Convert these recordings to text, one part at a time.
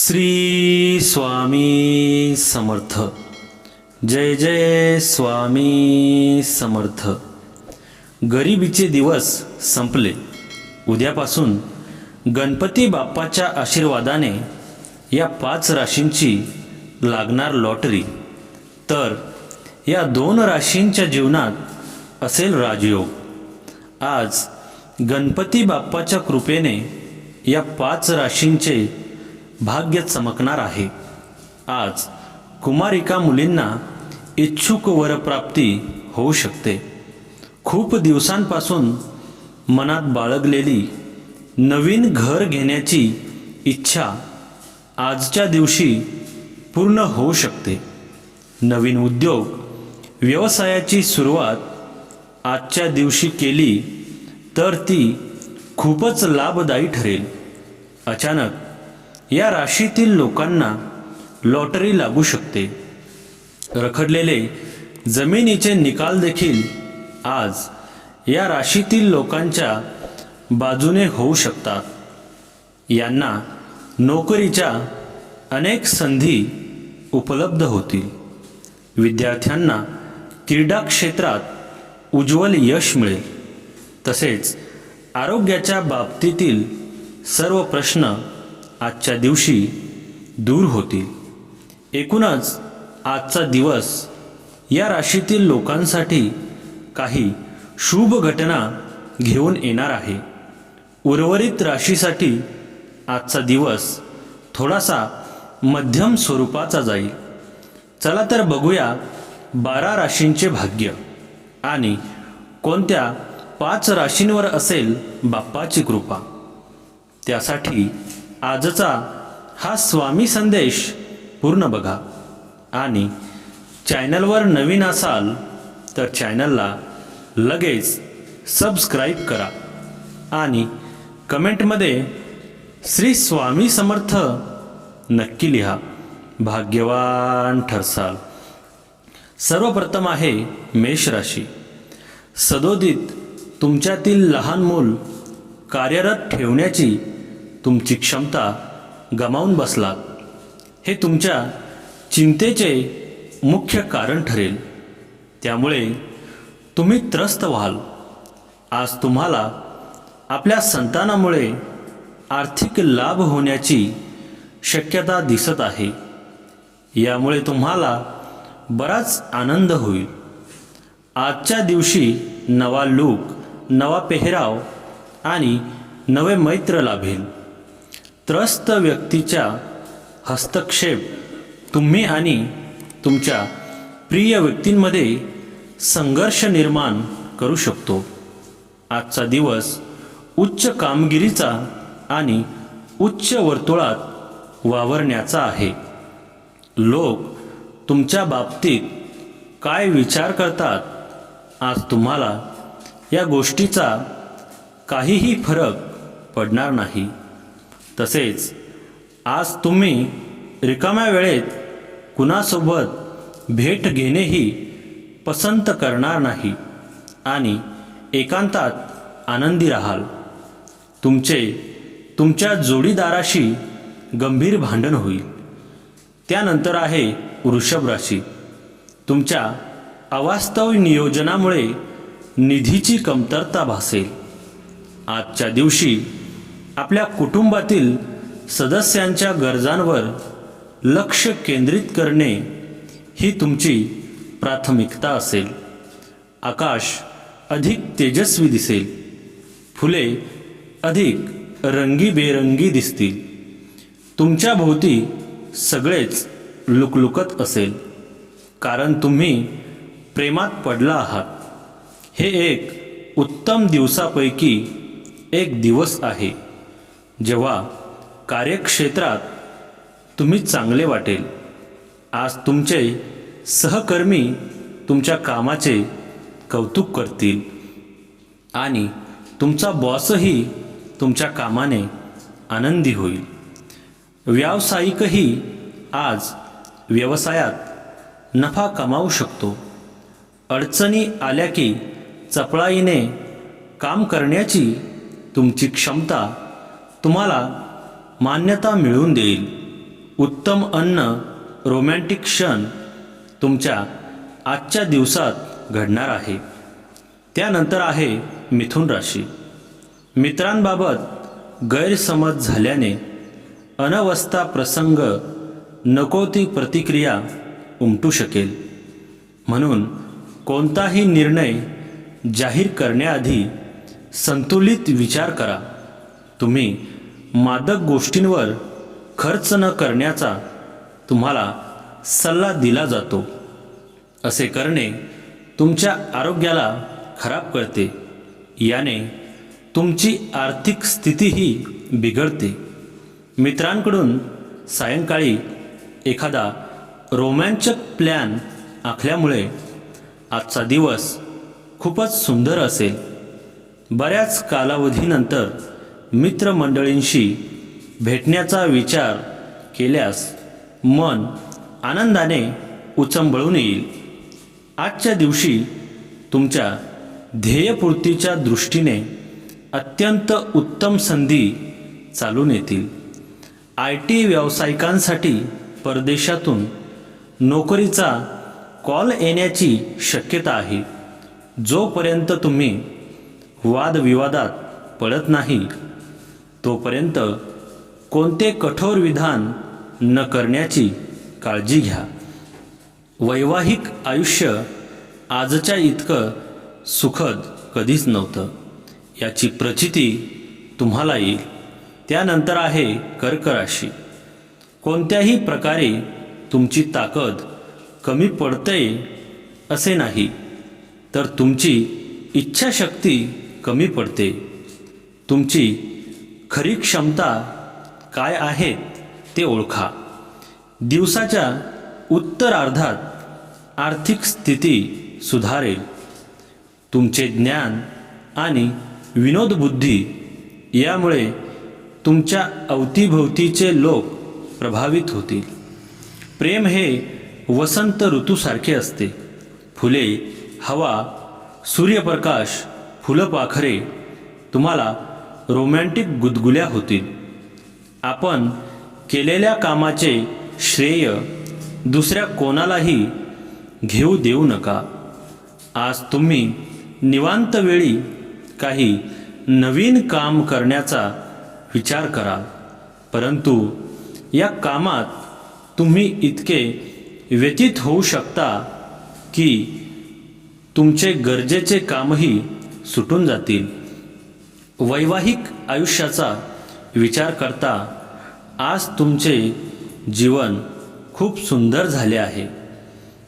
श्री स्वामी समर्थ. जय जय स्वामी समर्थ. गरिबीचे दिवस संपले. उद्यापासून गणपती बाप्पाच्या आशीर्वादाने या पाच राशींची लागणार लॉटरी. तर या दोन राशींच्या जीवनात असेल राजयोग. आज गणपती बाप्पाच्या कृपेने या पाच राशींचे भाग्य चमकणार आहे. आज कुमारिका मुलींना इच्छुक वरप्राप्ती होऊ शकते. खूप दिवसांपासून मनात बाळगलेली नवीन घर घेण्याची इच्छा आजच्या दिवशी पूर्ण होऊ शकते. नवीन उद्योग व्यवसायाची सुरुवात आजच्या दिवशी केली तर ती खूपच लाभदायी ठरेल. अचानक या राशीतील लोकांना लॉटरी लागू शकते. रखडलेले जमिनीचे निकाल देखील आज या राशीतील लोकांच्या बाजूने होऊ शकतात. यांना नोकरीच्या अनेक संधी उपलब्ध होतील. विद्यार्थ्यांना क्रीडा क्षेत्रात उज्ज्वल यश मिळेल. तसेच आरोग्याच्या बाबतीतील सर्व प्रश्न आजच्या दिवशी दूर होतील. एकूणच आजचा दिवस या राशीतील लोकांसाठी काही शुभ घटना घेऊन येणार आहे. उर्वरित राशीसाठी आजचा दिवस थोडासा मध्यम स्वरूपाचा जाईल. चला तर बघूया बारा राशींचे भाग्य आणि कोणत्या पाच राशींवर असेल बाप्पाची कृपा. त्यासाठी आजचा हा स्वामी संदेश पूर्ण बघा. आणि चॅनलवर नवीन असाल तर चॅनलला लगेच सबस्क्राईब करा. आणि कमेंटमध्ये श्री स्वामी समर्थ नक्की लिहा. भाग्यवान ठरसाल. सर्वप्रथम आहे मेष राशी. सदोदित तुमच्यातील लहान मूल कार्यरत ठेवण्याची तुमची क्षमता गमावून बसलात हे तुमच्या चिंतेचे मुख्य कारण ठरेल. त्यामुळे तुम्ही त्रस्त व्हाल. आज तुम्हाला आपल्या संतानामुळे आर्थिक लाभ होण्याची शक्यता दिसत आहे. यामुळे तुम्हाला बराच आनंद होईल. आजच्या दिवशी नवा लूक नवा पेहराव आणि नवे मैत्र लाभेल. त्रस्त व्यक्तीच्या हस्तक्षेप तुम्ही आणि तुमच्या प्रिय व्यक्तींमध्ये संघर्ष निर्माण करू शकतो. आजचा दिवस उच्च कामगिरीचा आणि उच्च वर्तुळात वावरण्याचा आहे. लोक तुमच्या बाबतीत काय विचार करतात आज तुम्हाला या गोष्टीचा काहीही फरक पडणार नाही. तसेच आज तुम्ही रिकाम्या वेळेत कुणासोबत भेट घेणेही पसंत करणार नाही आणि एकांतात आनंदी राहाल. तुमचे तुमच्या जोडीदाराशी गंभीर भांडण होईल. त्यानंतर आहे वृषभ राशी. तुमच्या अवास्तव नियोजनामुळे निधीची कमतरता भासेल. आजच्या दिवशी आपल्या कुटुंबातील सदस्यांच्या गरजांवर लक्ष केंद्रित करणे ही तुमची प्राथमिकता असेल. आकाश अधिक तेजस्वी दिसेल. फुले अधिक रंगीबेरंगी दिसतील. तुमच्या भोवती सगळेच लुकलुकत असेल. कारण तुम्ही प्रेमात पडला आहात. हे एक उत्तम दिवसापैकी एक दिवस आहे. जेव्हा कार्यक्षेत्रात तुम्ही चांगले वाटेल आज तुमचे सहकर्मी तुमच्या कामाचे कौतुक करतील आणि तुमचा बॉसही तुमच्या कामाने आनंदी होईल. व्यावसायिकही आज व्यवसायात नफा कमावू शकतो. अडचणी आल्या की चपळाईने काम करण्याची तुमची क्षमता तुम्हाला मान्यता मिळवून देईल. उत्तम अन्न रोमॅन्टिक क्षण तुमच्या आजच्या दिवसात घडणार आहे. त्यानंतर आहे मिथुन राशी. मित्रांबाबत गैरसमज झाल्याने अनवस्था प्रसंग नको ती प्रतिक्रिया उमटू शकेल. म्हणून कोणताही निर्णय जाहीर करण्याआधी संतुलित विचार करा. तुम्ही मादक गोष्टींवर खर्च न करण्याचा तुम्हाला सल्ला दिला जातो. असे करणे तुमच्या आरोग्याला खराब करते. याने तुमची आर्थिक स्थितीही बिघडते. मित्रांकडून सायंकाळी एखादा रोमॅन्चक प्लॅन आखल्यामुळे आजचा दिवस खूपच सुंदर असेल. बऱ्याच कालावधीनंतर मित्रमंडळींशी भेटण्याचा विचार केल्यास मन आनंदाने उचंबळून येईल. आजच्या दिवशी तुमच्या ध्येयपूर्तीच्या दृष्टीने अत्यंत उत्तम संधी चालून येतील. आय टी व्यावसायिकांसाठी परदेशातून नोकरीचा कॉल येण्याची शक्यता आहे. जोपर्यंत तुम्ही वादविवादात पडत नाही तोपर्यंत कोणते कठोर विधान न करण्याची काळजी घ्या. वैवाहिक आयुष्य आजच्या इतकं सुखद कधीच नव्हतं. याची प्रचिती तुम्हाला येईल. त्यानंतर आहे कर्क राशी कोणत्याही प्रकारे तुमची ताकद कमी पडते असे नाही तर तुमची इच्छाशक्ती कमी पडते. तुमची खरी क्षमता काय आहेत ते ओळखा. दिवसाच्या उत्तरार्धात आर्थिक स्थिती सुधारेल. तुमचे ज्ञान आणि विनोदबुद्धी यामुळे तुमच्या अवतीभोवतीचे लोक प्रभावित होतील. प्रेम हे वसंत ऋतूसारखे असते. फुले हवा सूर्यप्रकाश फुलपाखरे तुम्हाला रोमॅन्टिक गुदगुल्या होतील. आपण केलेल्या कामाचे श्रेय दुसऱ्या कोणालाही घेऊ देऊ नका. आज तुम्ही निवांत वेळी काही नवीन काम करण्याचा विचार करा परंतु या कामात तुम्ही इतके व्यतीत होऊ शकता की तुमचे गरजेचे कामही सुटून जातील. वैवाहिक आयुष्याचा विचार करता आज तुमचे जीवन खूप सुंदर झाले आहे.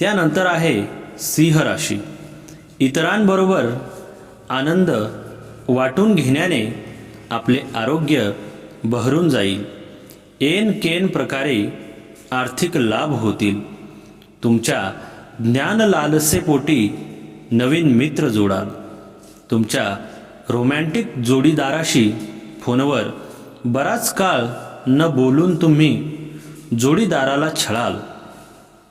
त्यानंतर आहे सिंह राशी. इतरांबरोबर आनंद वाटून घेण्याने आपले आरोग्य बहरून जाईल. एन केन प्रकारे आर्थिक लाभ होतील. तुमच्या ज्ञानलालसेपोटी नवीन मित्र जोडाल. तुमच्या रोमॅन्टिक जोडीदाराशी फोनवर बराच काळ न बोलून तुम्ही जोडीदाराला छळाल.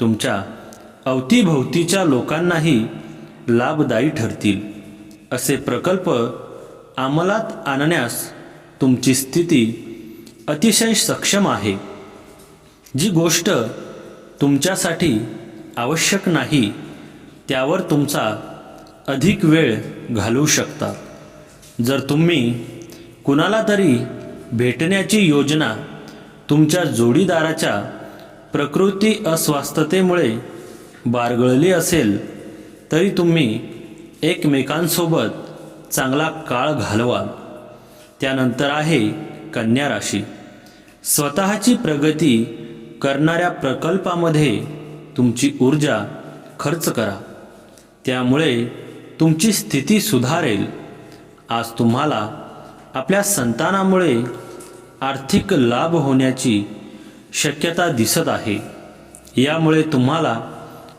तुमच्या अवतीभोवतीच्या लोकांनाही लाभदायी ठरतील. असे प्रकल्प अंमलात आणण्यास तुमची स्थिती अतिशय सक्षम आहे. जी गोष्ट तुमच्यासाठी आवश्यक नाही त्यावर तुमचा अधिक वेळ घालवू शकता. जर तुम्ही कुणाला तरी भेटण्याची योजना तुमच्या जोडीदाराच्या प्रकृती अस्वास्थतेमुळे बारगळली असेल तरी तुम्ही एकमेकांसोबत चांगला काळ घालवा. त्यानंतर आहे कन्या राशी. स्वतःची प्रगती करणाऱ्या प्रकल्पामध्ये तुमची ऊर्जा खर्च करा. त्यामुळे तुमची स्थिती सुधारेल. आज तुम्हाला आपल्या संतानामुळे आर्थिक लाभ होण्याची शक्यता दिसत आहे. यामुळे तुम्हाला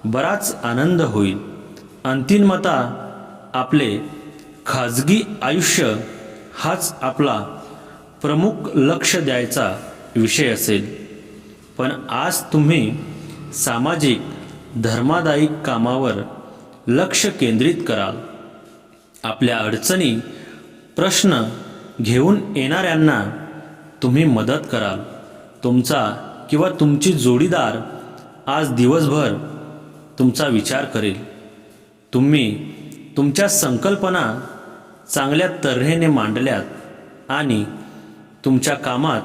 बराच आनंद होईल. अंतिमता आपले खाजगी आयुष्य हाच आपला प्रमुख लक्ष द्यायचा विषय असेल. पण आज तुम्ही सामाजिक धर्मादायी कामावर लक्ष केंद्रित कराल. आपल्या अडचणी प्रश्न घेऊन येणाऱ्यांना तुम्ही मदत कराल. तुमचा किंवा तुमची जोडीदार आज दिवसभर तुमचा विचार करेल. तुम्ही तुमच्या संकल्पना चांगल्या तऱ्हेने मांडल्यात आणि तुमच्या कामात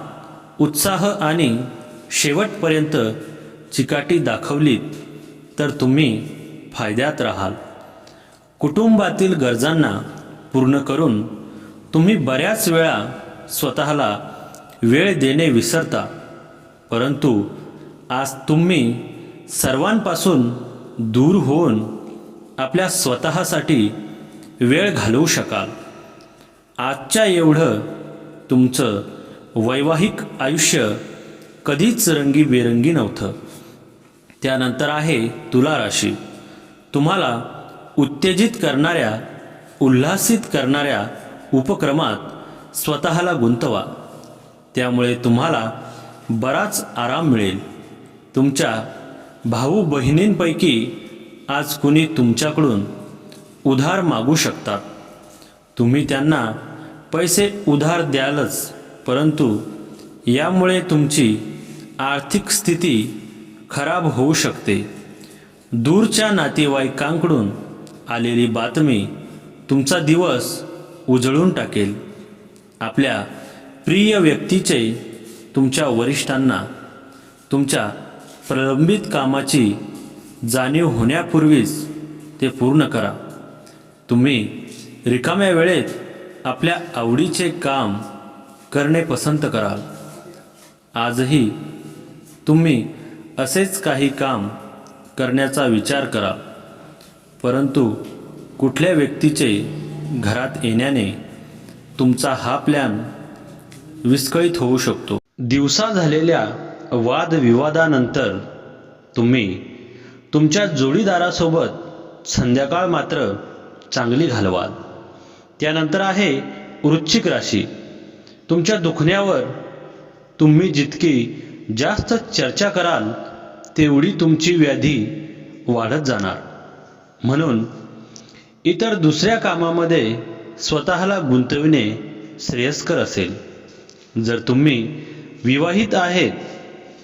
उत्साह आणि शेवटपर्यंत चिकाटी दाखवलीत तर तुम्ही फायद्यात राहाल. कुटुंबातील गरजांना पूर्ण करून तुम्ही बऱ्याच वेळा स्वतःला वेळ देणे विसरता. परंतु आज तुम्ही सर्वांपासून दूर होऊन आपल्या स्वतःसाठी वेळ घालवू शकाल. आजच्या एवढं तुमचं वैवाहिक आयुष्य कधीच रंगीबेरंगी नव्हतं. त्यानंतर आहे तुला राशी. तुम्हाला उत्तेजित करणाऱ्या उल्हासित करणाऱ्या उपक्रमात स्वतःला गुंतवा. त्यामुळे तुम्हाला बराच आराम मिळेल. तुमच्या भाऊ बहिणींपैकी आज कुणी तुमच्याकडून उधार मागू शकतात. तुम्ही त्यांना पैसे उधार द्यालच परंतु यामुळे तुमची आर्थिक स्थिती खराब होऊ शकते. दूरच्या नातेवाईकांकडून आलेली बातमी तुमचा दिवस उजळून टाकेल. आपल्या प्रिय व्यक्तीचे तुमच्या वरिष्ठांना तुमच्या प्रलंबित कामाची जाणीव होण्यापूर्वीच ते पूर्ण करा. तुम्ही रिकाम्या वेळेत आपल्या आवडीचे काम करणे पसंत कराल. आजही तुम्ही असेच काही काम करण्याचा विचार करा. परंतु कुठल्या व्यक्तीचे घरात येण्याने तुमचा हा प्लॅन विस्कळीत होऊ शकतो. दिवसा झालेल्या वादविवादानंतर तुम्ही तुमच्या जोडीदारासोबत संध्याकाळ मात्र चांगली घालवाल. त्यानंतर आहे वृश्चिक राशी. तुमच्या दुखण्यावर तुम्ही जितकी जास्त चर्चा कराल तेवढी तुमची व्याधी वाढत जाणार. म्हणून इतर दुसऱ्या कामामध्ये स्वतःला गुंतविणे श्रेयस्कर असेल. जर तुम्ही विवाहित आहेत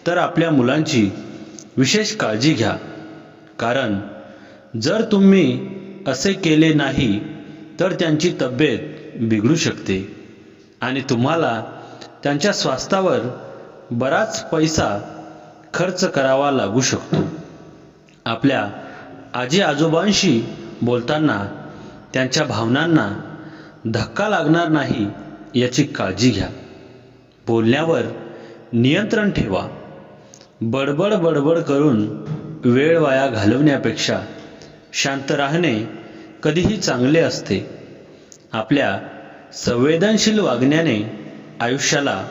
तर आपल्या मुलांची विशेष काळजी घ्या. कारण जर तुम्ही असे केले नाही तर त्यांची तब्येत बिघडू शकते आणि तुम्हाला त्यांच्या स्वास्थ्यावर बराच पैसा खर्च करावा लागू शकतो. आपल्या आजी आजोबांशी बोलताना त्यांच्या भावनांना धक्का लागणार नाही याची काळजी घ्या. बोलण्यावर नियंत्रण ठेवा. बडबड बडबड करून वेळ वाया घालवण्यापेक्षा शांत राहणे कधीही चांगले असते. आपल्या संवेदनशील वागण्याने आयुष्याला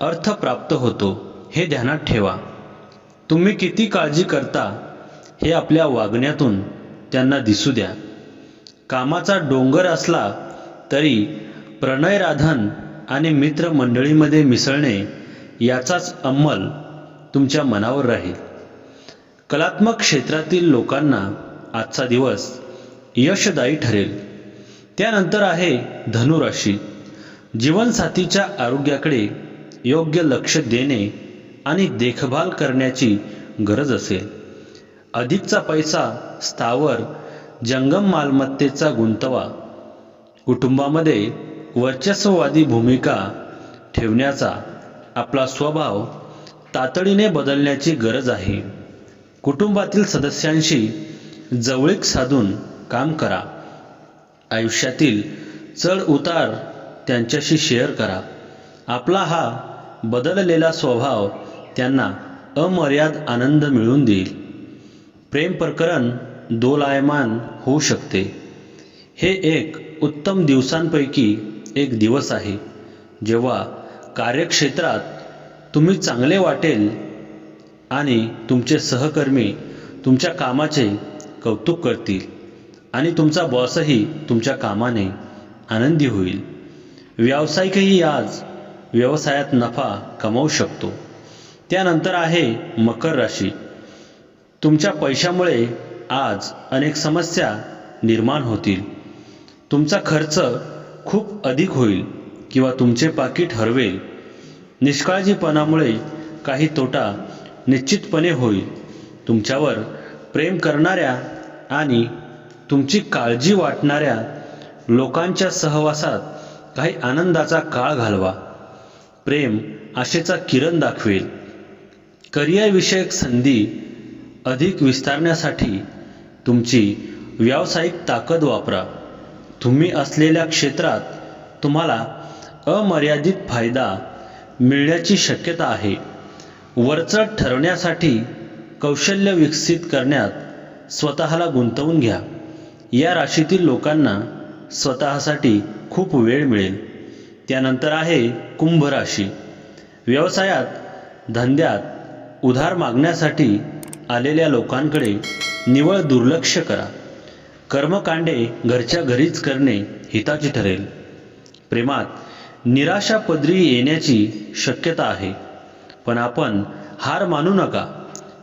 अर्थ प्राप्त होतो हे ध्यानात ठेवा. तुम्ही किती काळजी करता हे आपल्या वागण्यातून त्यांना दिसू द्या. कामाचा डोंगर असला तरी प्रणय राधन आणि मित्रमंडळीमध्ये मिसळणे याचाच अंमल तुमच्या मनावर राहील. कलात्मक क्षेत्रातील लोकांना आजचा दिवस यशदायी ठरेल. त्यानंतर आहे धनुराशी. जीवनसाथीच्या आरोग्याकडे योग्य लक्ष देणे आणि देखभाल करण्याची गरज असेल. अधिकचा पैसा स्थावर जंगम मालमत्तेचा गुंतवा. कुटुंबामध्ये वर्चस्ववादी भूमिका ठेवण्याचा आपला स्वभाव तातडीने बदलण्याची गरज आहे. कुटुंबातील सदस्यांशी जवळीक साधून काम करा. आयुष्यातील चढ उतार त्यांच्याशी शेअर करा. आपला हा बदललेला स्वभाव त्यांना अमर्याद आनंद मिळवून देईल. प्रेम प्रकरण दोलायमान होऊ शकते. हे एक उत्तम दिवसांपैकी एक दिवस आहे. जेव्हा कार्यक्षेत्रात तुम्ही चांगले वाटेल आणि तुमचे सहकर्मी तुमच्या कामाचे कौतुक करतील आणि तुमचा बॉसही तुमच्या कामाने आनंदी होईल. व्यावसायिकही आज व्यवसायात नफा कमावू शकतो. त्यानंतर आहे मकर राशी. तुमच्या पैशामुळे आज अनेक समस्या निर्माण होतील. तुमचा खर्च खूप अधिक होईल किंवा तुमचे पाकिट हरवेल. निष्काळजीपणामुळे काही तोटा निश्चितपणे होईल. तुमच्यावर प्रेम करणाऱ्या आणि तुमची काळजी वाटणाऱ्या लोकांच्या सहवासात काही आनंदाचा काळ घालवा. प्रेम आशेचा किरण दाखवेल. करिअरविषयक संधी अधिक विस्तारण्यासाठी तुमची व्यावसायिक ताकद वापरा. तुम्ही असलेल्या क्षेत्रात तुम्हाला अमर्यादित फायदा मिळण्याची शक्यता आहे. वरचढ ठरवण्यासाठी कौशल्य विकसित करण्यात स्वतःला गुंतवून घ्या. या राशीतील लोकांना स्वतःसाठी खूप वेळ मिळेल. त्यानंतर आहे कुंभ राशी व्यवसायात धंद्यात उधार मागण्यासाठी आलेल्या लोकांकडे निवळ दुर्लक्ष करा. कर्मकांडे घरच्या घरीच करणे हिताचे ठरेल. प्रेमात निराशा पदरी येण्याची शक्यता आहे. पण आपण हार मानू नका.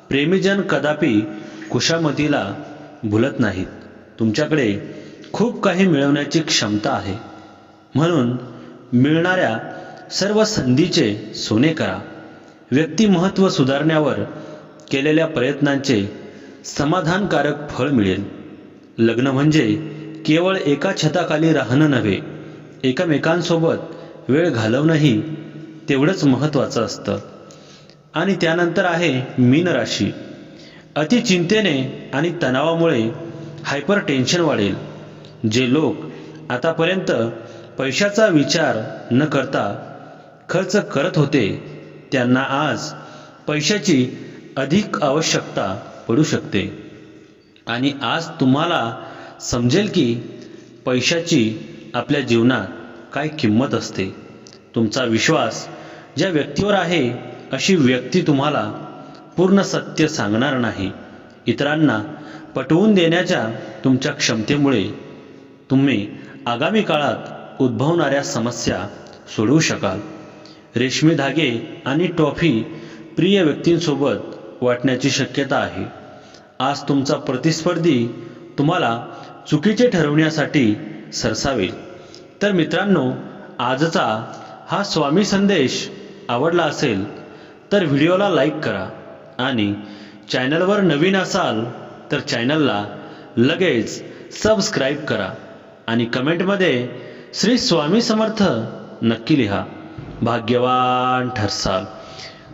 प्रेमीजन कदापि कुशामतीला भुलत नाहीत. तुमच्याकडे खूप काही मिळवण्याची क्षमता आहे. म्हणून मिळणाऱ्या सर्व संधीचे सोने करा. व्यक्तिमहत्व सुधारण्यावर केलेल्या प्रयत्नांचे समाधानकारक फळ मिळेल. लग्न म्हणजे केवळ एका छताखाली राहणं नव्हे एकमेकांसोबत वेळ घालवणंही तेवढंच महत्त्वाचं असतं. आणि त्यानंतर आहे मीन राशी. अति चिंतेने आणि तणावामुळे हायपर टेन्शन वाढेल. जे लोक आतापर्यंत पैशाचा विचार न करता खर्च करत होते त्यांना आज पैशाची अधिक आवश्यकता पडू शकते. आणि आज तुम्हाला समजेल की पैशाची आपल्या जीवनात काय किंमत असते. तुमचा विश्वास ज्या व्यक्तीवर आहे अशी व्यक्ती तुम्हाला पूर्ण सत्य सांगणार नाही. इतरांना पटवून देण्याच्या तुमच्या क्षमतेमुळे तुम्ही आगामी काळात उद्भवणाऱ्या समस्या सोडवू शकाल. रेशमी धागे आणि टॉफी प्रिय व्यक्तींसोबत वाटण्याची शक्यता आहे. आज तुमचा प्रतिस्पर्धी तुम्हाला चुकीचे ठरवण्यासाठी सरसावेल. तर मित्रांनो आजचा हा स्वामी संदेश आवडला असेल तर व्हिडिओला लाईक करा आणि चॅनलवर नवीन असाल तर चॅनलला लगेच सबस्क्राईब करा आणि कमेंटमध्ये श्री स्वामी समर्थ नक्की लिहा. भाग्यवान ठरसाल.